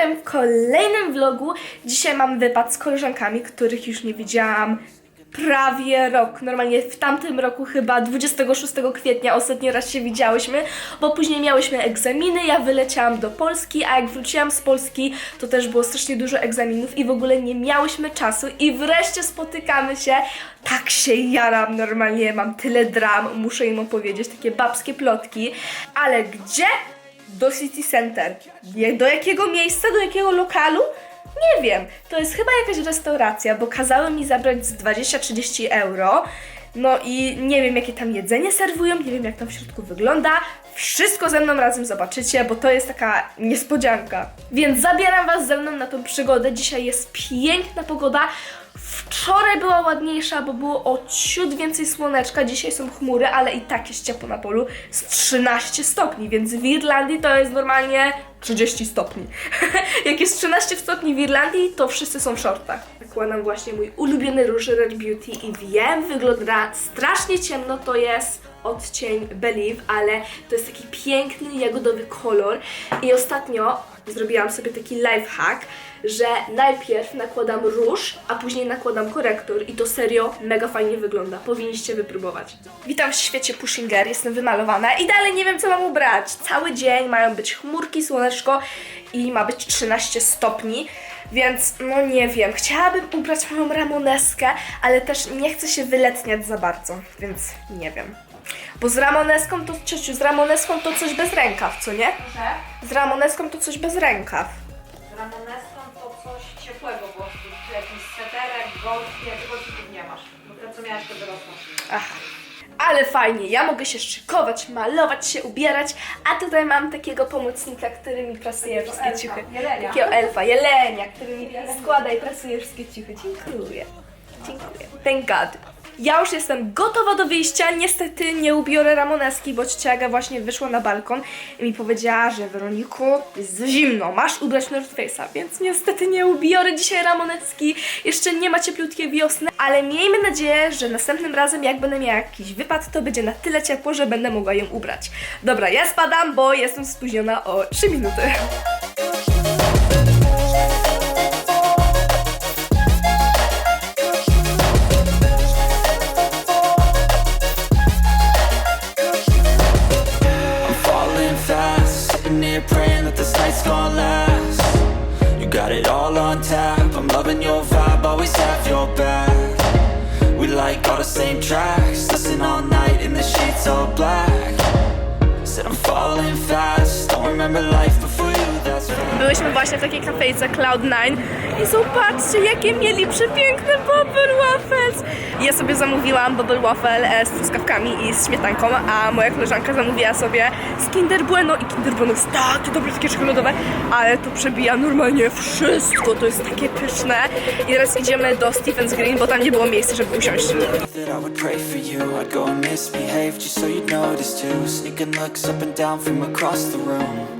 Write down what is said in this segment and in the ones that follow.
witam w kolejnym vlogu. Dzisiaj mam wypad z koleżankami, których już nie widziałam prawie rok. Normalnie w tamtym roku chyba 26 kwietnia ostatni raz się widziałyśmy, bo później miałyśmy egzaminy, ja wyleciałam do Polski, a jak wróciłam z Polski, to też było strasznie dużo egzaminów i w ogóle nie miałyśmy czasu i wreszcie spotykamy się. Tak się jaram normalnie, mam tyle dram, muszę im opowiedzieć, takie babskie plotki, ale gdzie? Do City Center. Do jakiego miejsca, do jakiego lokalu? Nie wiem. To jest chyba jakaś restauracja, bo kazały mi zabrać z 20-30 euro. No i nie wiem, jakie tam jedzenie serwują, nie wiem, jak tam w środku wygląda. Wszystko ze mną razem zobaczycie, bo to jest taka niespodzianka. Więc zabieram Was ze mną na tą przygodę. Dzisiaj jest piękna pogoda. Wczoraj była ładniejsza, bo było o ciut więcej słoneczka, dzisiaj są chmury, ale i tak jest ciepło na polu z 13 stopni, więc w Irlandii to jest normalnie 30 stopni. Jak jest 13 stopni w Irlandii, to wszyscy są w shortach. Nakładam właśnie mój ulubiony róż Red Beauty i wiem, wygląda strasznie ciemno, to jest odcień Believe, ale to jest taki piękny jagodowy kolor i ostatnio zrobiłam sobie taki life hack, że najpierw nakładam róż, a później nakładam korektor i to serio mega fajnie wygląda. Powinniście wypróbować. Witam w świecie Pushinger, jestem wymalowana i dalej nie wiem co mam ubrać. Cały dzień mają być chmurki, słoneczko i ma być 13 stopni. Więc no nie wiem, chciałabym ubrać moją ramoneskę, ale też nie chcę się wyletniać za bardzo, więc nie wiem. Bo z ramoneską to, ciociu, z ramoneską to coś bez rękaw, co nie? Że Z ramoneską to coś bez rękaw. z ramoneską to coś ciepłego po prostu. Czy jakiś sweterek, nie, tego typów nie masz. Bo te co miałaś to dorosłe. Aha. Ale fajnie, ja mogę się szykować, malować się, ubierać, a tutaj mam takiego pomocnika, który mi prasuje wszystkie elfa, ciuchy. jelenia. Takiego elfa, jelenia, który mi składa i prasuje wszystkie ciuchy. Dziękuję. Dziękuję. Thank God. Ja już jestem gotowa do wyjścia. Niestety nie ubiorę ramoneski, bo ciocia Aga właśnie wyszła na balkon i mi powiedziała, że Weroniku, jest za zimno, masz ubrać North Face'a, więc niestety nie ubiorę dzisiaj ramoneski. Jeszcze nie ma cieplutkiej wiosny, ale miejmy nadzieję, że następnym razem jak będę miała jakiś wypad, to będzie na tyle ciepło, że będę mogła ją ubrać. Dobra, ja spadam, bo jestem spóźniona o 3 minuty. Your vibe, always have your back. We like all the same tracks, listen all night in the sheets all black. Said I'm falling fast, don't remember life before. Byłyśmy właśnie w takiej kafejce Cloud9 i zobaczcie, jakie mieli przepiękne bubble waffles. Ja sobie zamówiłam bubble waffle e, z truskawkami i z śmietanką, a moja koleżanka zamówiła sobie z Kinder Bueno i Kinder Bueno jest takie dobre, takie czekoladowe, ale to przebija normalnie wszystko, to jest takie pyszne. I teraz idziemy do Stephen's Green, bo tam nie było miejsca, żeby usiąść. Sneaking looks up and down from across the room.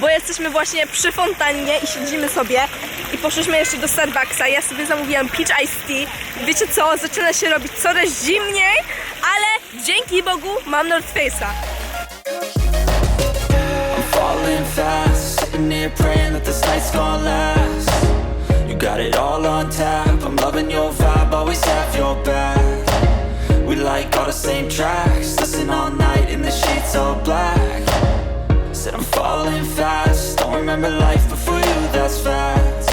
bo jesteśmy właśnie przy fontannie i siedzimy sobie. I poszliśmy jeszcze do Starbucksa. Ja sobie zamówiłam peach iced tea. Wiecie co? Zaczyna się robić coraz zimniej, ale dzięki Bogu mam North Face'a. Got it all on tap. I'm loving your vibe, always have your back. We like all the same tracks, listen all night in the sheets all black. Said I'm falling fast, don't remember life before you, that's fact.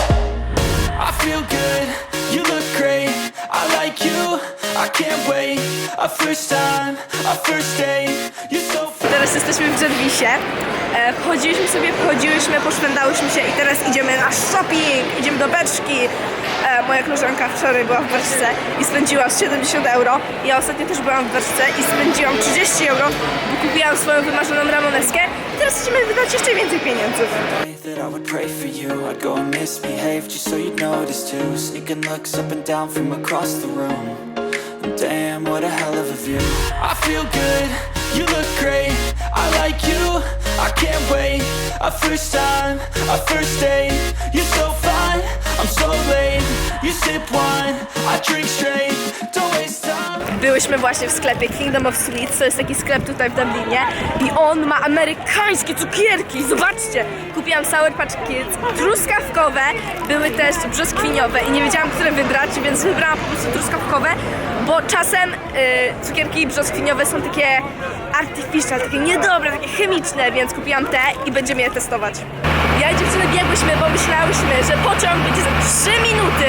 I feel good, you look great. I like you, I can't wait. A first time, a first date. You're so. Teraz jesteśmy w Jervisie. E, Chodziliśmy sobie, chodziłyśmy, poszwędałyśmy się i teraz idziemy na shopping. Idziemy do beczki. E, moja koleżanka wczoraj była w beczce i spędziła z 70 euro. Ja ostatnio też byłam w beczce i spędziłam 30 euro, bo kupiłam swoją wymarzoną ramoneskę. Teraz chcemy wydać jeszcze więcej pieniędzy. that I would pray for you. I'd go and misbehave just so you'd notice too. Sneaking looks up and down from across the room. Damn, what a hell of a view. I feel good, you look great. I like you, I can't wait. A first time, a first date. You're so fine, I'm so late. You sip wine, I drink straight. Don't waste. Byłyśmy właśnie w sklepie Kingdom of Sweets, to jest taki sklep tutaj w Dublinie i on ma amerykańskie cukierki, zobaczcie! Kupiłam Sour Patch Kids, truskawkowe, były też brzoskwiniowe i nie wiedziałam, które wybrać, więc wybrałam po prostu truskawkowe, bo czasem y, cukierki brzoskwiniowe są takie artificial, takie niedobre, takie chemiczne, więc kupiłam te i będziemy je testować. Ja i dziewczyny biegłyśmy, bo myślałyśmy, że pociąg będzie za 3 minuty.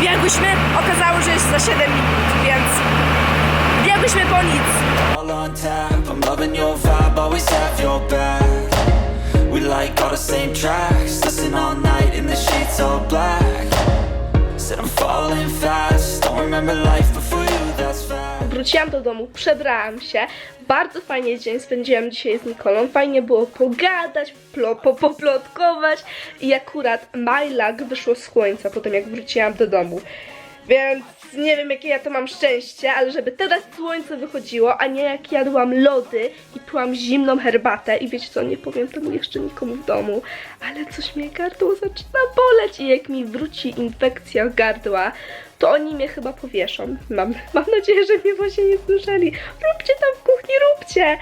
Biegłyśmy, okazało, że jest za 7 minut, więc biegłyśmy po nic. All on tap, I'm loving your vibe, always have your back. We like all the same tracks, listen all night in the sheets all black. Said I'm falling fast, don't remember life before you, that's fact. Wróciłam do domu, przebrałam się. Bardzo fajnie dzień spędziłam dzisiaj z Nikolą. Fajnie było pogadać, plo, po, poplotkować i akurat my luck wyszło słońca po tym jak wróciłam do domu. Więc nie wiem jakie ja to mam szczęście, ale żeby teraz słońce wychodziło, a nie jak jadłam lody i piłam zimną herbatę i wiecie co, nie powiem tego jeszcze nikomu w domu, ale coś mnie gardło zaczyna boleć i jak mi wróci infekcja gardła, to oni mnie chyba powieszą. Mam, mam nadzieję, że mnie właśnie nie słyszeli. Róbcie tam w kuchni, róbcie!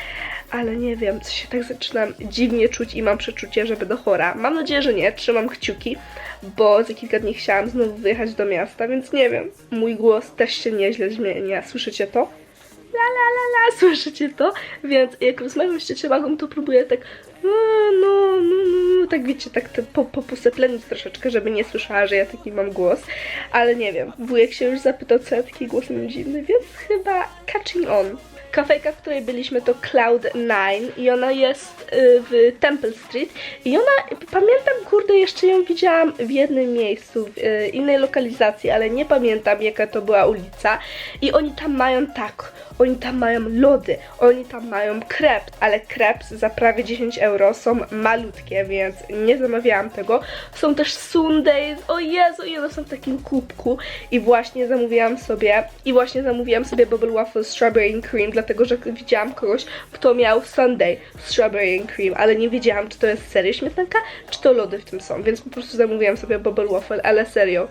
Ale nie wiem, coś się tak zaczynam dziwnie czuć i mam przeczucie, że będę chora. Mam nadzieję, że nie, trzymam kciuki, bo za kilka dni chciałam znowu wyjechać do miasta, więc nie wiem. Mój głos też się nieźle zmienia. Słyszycie to? La la la la, słyszycie to? Więc jak rozmawiam z ciociomagą, to próbuję tak no, no, no, no, tak wiecie, tak po, po, poseplenić troszeczkę, żeby nie słyszała, że ja taki mam głos, ale nie wiem, wujek się już zapytał, co ja taki głos mam dziwny, więc chyba catching on. Kafejka, w której byliśmy to Cloud9 i ona jest y, w Temple Street. I ona, pamiętam, kurde, jeszcze ją widziałam w jednym miejscu, w y, innej lokalizacji, ale nie pamiętam jaka to była ulica. I oni tam mają tak, oni tam mają lody, oni tam mają krep, ale krep za prawie 10 euro są malutkie, więc nie zamawiałam tego. Są też sundays, o Jezu, i one są w takim kubku. I właśnie zamówiłam sobie, i właśnie zamówiłam sobie bubble waffle strawberry cream, dlatego że widziałam kogoś, kto miał sundae strawberry and cream, ale nie wiedziałam, czy to jest serio śmietanka, czy to lody w tym są, więc po prostu zamówiłam sobie bubble waffle, ale serio,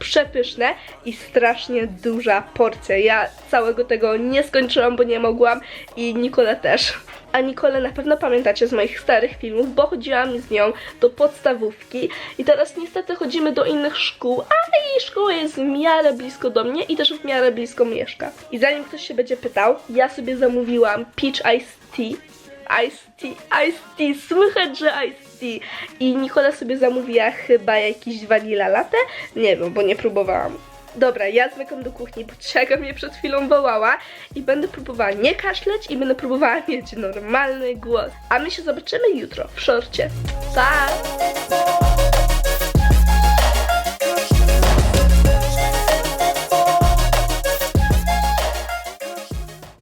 przepyszne i strasznie duża porcja. Ja całego tego nie skończyłam, bo nie mogłam i Nikola też. A Nikolę na pewno pamiętacie z moich starych filmów, bo chodziłam z nią do podstawówki i teraz niestety chodzimy do innych szkół, a jej szkoła jest w miarę blisko do mnie i też w miarę blisko mieszka. I zanim ktoś się będzie pytał, ja sobie zamówiłam Peach Ice tea, ice tea, słychać, że ice tea. I Nikola sobie zamówiła chyba jakiś vanilla latte? Nie wiem, bo nie próbowałam. Dobra, ja zmykam do kuchni, bo Ciaga mnie przed chwilą wołała i będę próbowała nie kaszleć i będę próbowała mieć normalny głos. A my się zobaczymy jutro w szorcie. Pa!